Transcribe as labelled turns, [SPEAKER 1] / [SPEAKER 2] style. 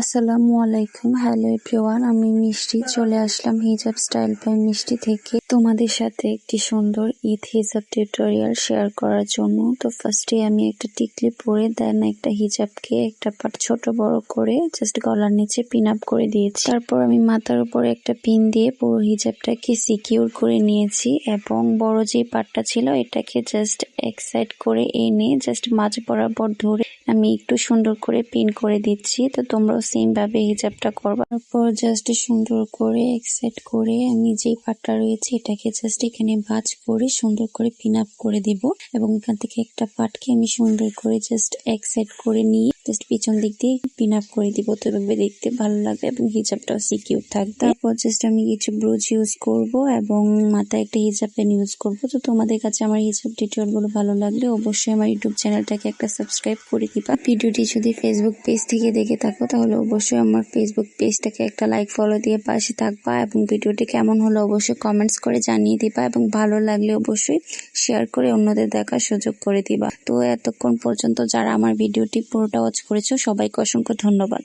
[SPEAKER 1] আসসালামু আলাইকুম। Hello everyone আমি মিষ্টি। চলে আসলাম হিজাব স্টাইল বাই মিষ্টি থেকে। তোমাদের সাথে একটি সুন্দর ঈদ হিজাব টিউটোরিয়াল শেয়ার করার জন্য। তো ফার্স্টে আমি একটা টিকলি পরে দেন একটা হিজাবকে একটা পাট ছোট বড় করে জাস্ট গলার নিচে পিন আপ করে দিয়েছি। তারপর আমি মাথার উপরে একটা পিন দিয়ে পুরো হিজাবটাকে সিকিউর করে নিয়েছি এবং বড় যে পাটটা ছিল, এটাকে জাস্ট এক সাইড করে এনে জাস্ট মাঝ বরাবর ধরে আমি একটু সুন্দর করে পিন করে দিচ্ছি, তো তোমরাও সেম ভাবে হিজাবটা করবা। তারপর জাস্ট সুন্দর করে এক সাইড করে আমি যে পাটটা রয়েছে এটাকে জাস্ট এখানে ভাঁজ করে সুন্দর করে পিন আপ করে দিব এবং এখান থেকে একটা পাটকে আমি সুন্দর করে জাস্ট এক সাইড করে নিয়ে জাস্ট পিছন দিক দিয়ে পিন আপ করে দিব। তো এভাবে দেখতে ভালো লাগবে এবং হিজাবটাও সিকিউর থাকবে। তারপর জাস্ট আমি কিছু ব্রুজ ইউজ করব এবং মাথায় একটা হিজাব পেন ইউজ করব। তো তোমাদের কাছে আমার হিজাব টিউটোরিয়ালগুলো ভালো লাগলে অবশ্যই আমার ইউটিউব চ্যানেলটাকে একটা সাবস্ক্রাইব করে দিবা ভিডিওটি যদি ফেসবুক পেজ থেকে দেখে থাকো, তাহলে অবশ্যই আমার ফেসবুক পেজটাকে একটা লাইক ফলো দিয়ে পাশে থাকবা এবং ভিডিওটি কেমন হলো অবশ্যই কমেন্টস করে জানিয়ে দিবা এবং ভালো লাগলে অবশ্যই শেয়ার করে অন্যদের দেখার সুযোগ করে দিবা। তো এতক্ষণ পর্যন্ত যারা আমার ভিডিওটি পুরোটা ওয়াচ করেছ, সবাইকে অসংখ্য ধন্যবাদ।